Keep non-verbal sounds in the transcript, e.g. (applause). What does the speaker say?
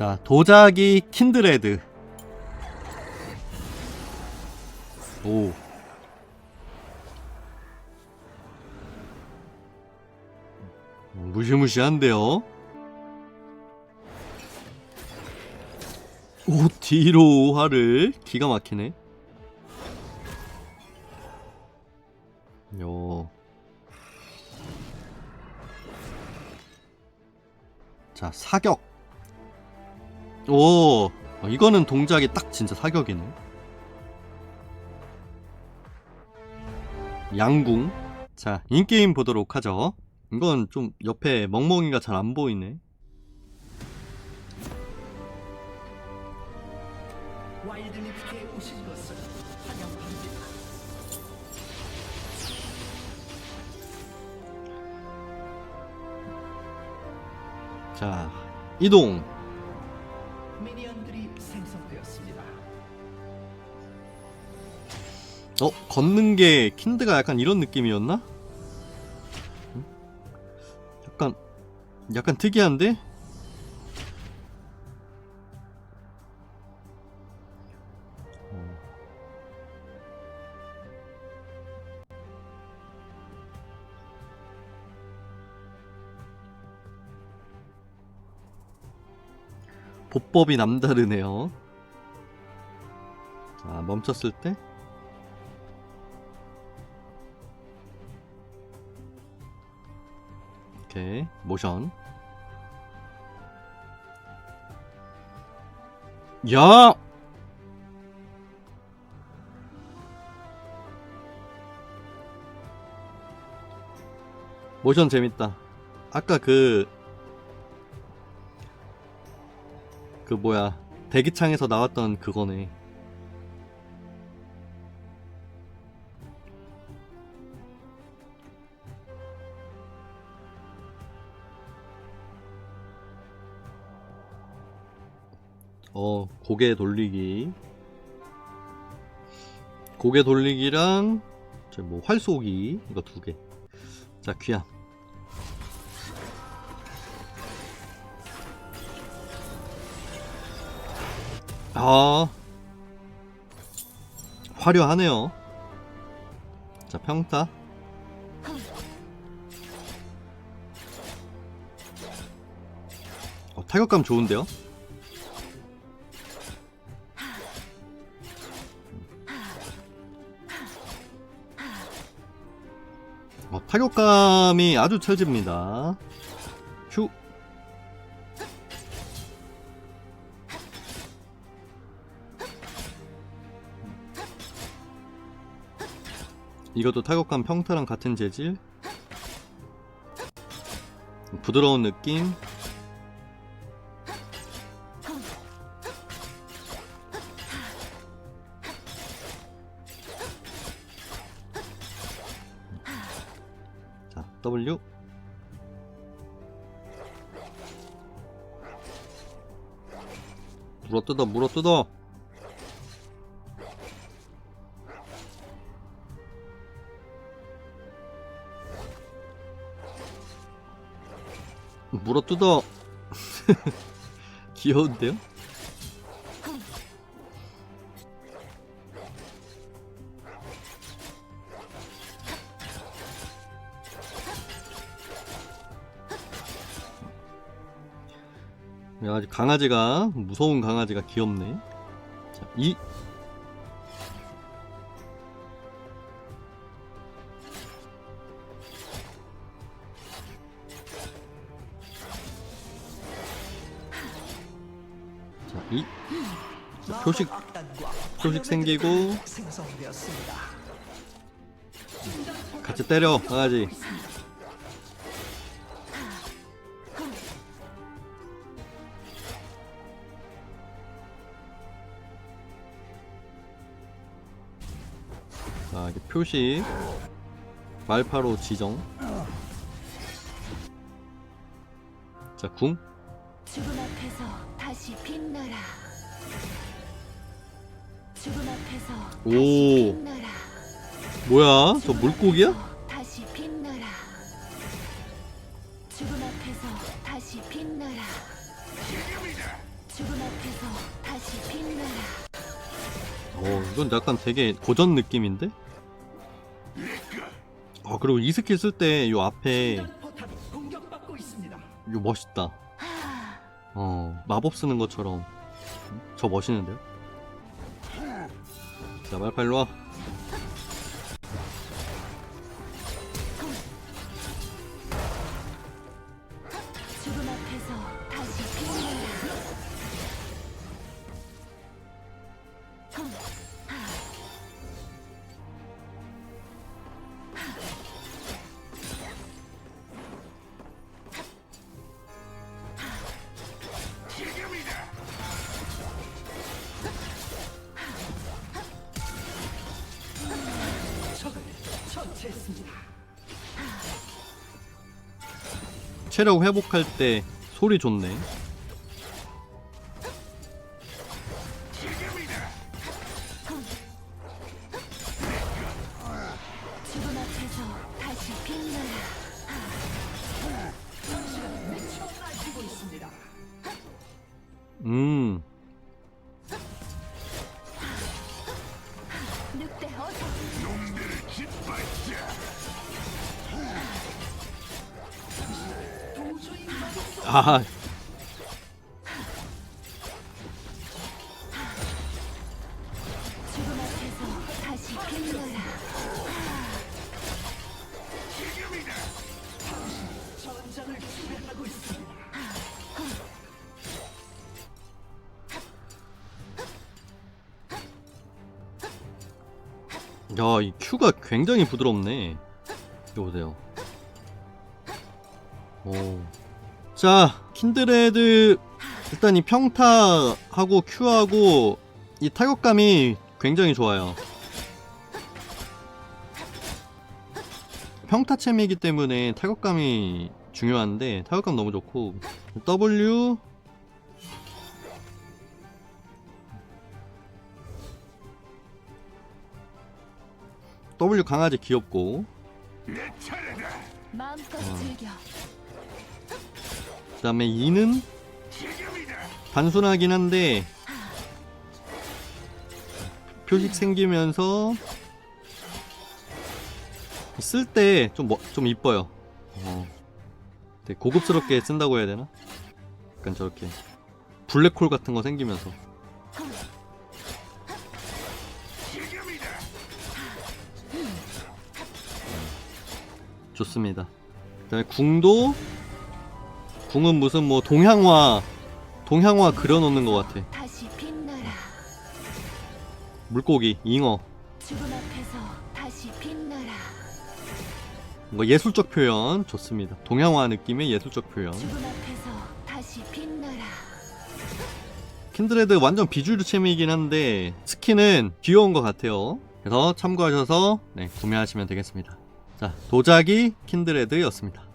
자, 도자기 킨드레드. 오. 무시무시한데요? 오, 뒤로 활을 기가 막히네. 요. 자, 사격. 오, 어, 이거는 동작이 딱 진짜 사격이네. 양궁. 자, 인게임 보도록 하죠. 이건 좀 옆에 멍멍이가 잘 안 보이네. 와일드리프트에 오신 것을 환영합니다. 자, 이동. 어, 걷는 게 킨드가 약간 이런 느낌이었나? 응? 약간, 약간 특이한데? 어. 보법이 남다르네요. 자, 멈췄을 때 오케이 모션. 야! 모션 재밌다. 아까 그 그 뭐야 대기창에서 나왔던 그거네 어 고개 돌리기. 고개 돌리기랑 저뭐 활쏘기 이거 두 개 자 귀함 아 화려하네요. 자 평타. 어, 타격감 좋은데요 타격감이 아주 찰집니다. 휴. 이것도 타격감 평타랑 같은 재질. 부드러운 느낌. W. 물어 뜯어, 물어 뜯어. 물어 뜯어. (laughs) 귀여운데요? 아주 강아지가 무서운 강아지가 귀엽네. 자, 이 자, 이 자, 표식 표식 생기고. 같이 때려 강아지. 자, 이게 표식 말파로 지정. 자, 궁. 죽음 앞에서 다시 빛나라. 죽음 앞에서 오. 다시 빛나라. 뭐야? 저 물고기야? 어, 이건 약간 되게 고전 느낌인데? 아, 그리고 이 스킬 쓸 때 요 앞에. 요 멋있다. 하, 어, 마법 쓰는 것처럼. 저 멋있는데요? 자, 말파 일로 와. 체력 회복할 때 소리 좋네. 음, 아, 야, 이 큐가 굉장히 부드럽네. 이거 보세요. 오. 자, 킨드레드 일단 이 평타하고 큐하고 이 타격감이 굉장히 좋아요. 평타챔이기 때문에 타격감이 중요한데 타격감 너무 좋고 W W 강아지 귀엽고. 그 다음에 2는 단순하긴 한데 표식 생기면서 쓸 때 좀 좀 이뻐요. 어. 되게 고급스럽게 쓴다고 해야 되나? 약간 저렇게 블랙홀 같은 거 생기면서 좋습니다. 그다음에 궁도 궁은 무슨 뭐 동향화 동향화 그려놓는 것 같아. 다시 빛나라. 물고기, 잉어, 죽음 앞에서 다시 빛나라. 뭐 예술적 표현 좋습니다. 동양화 느낌의 예술적 표현. 죽음 앞에서 다시 빛나라. 킨드레드 완전 비주류 챔이긴 한데 스킨은 귀여운 것 같아요. 그래서 참고하셔서 네, 구매하시면 되겠습니다. 자, 도자기 킨드레드였습니다.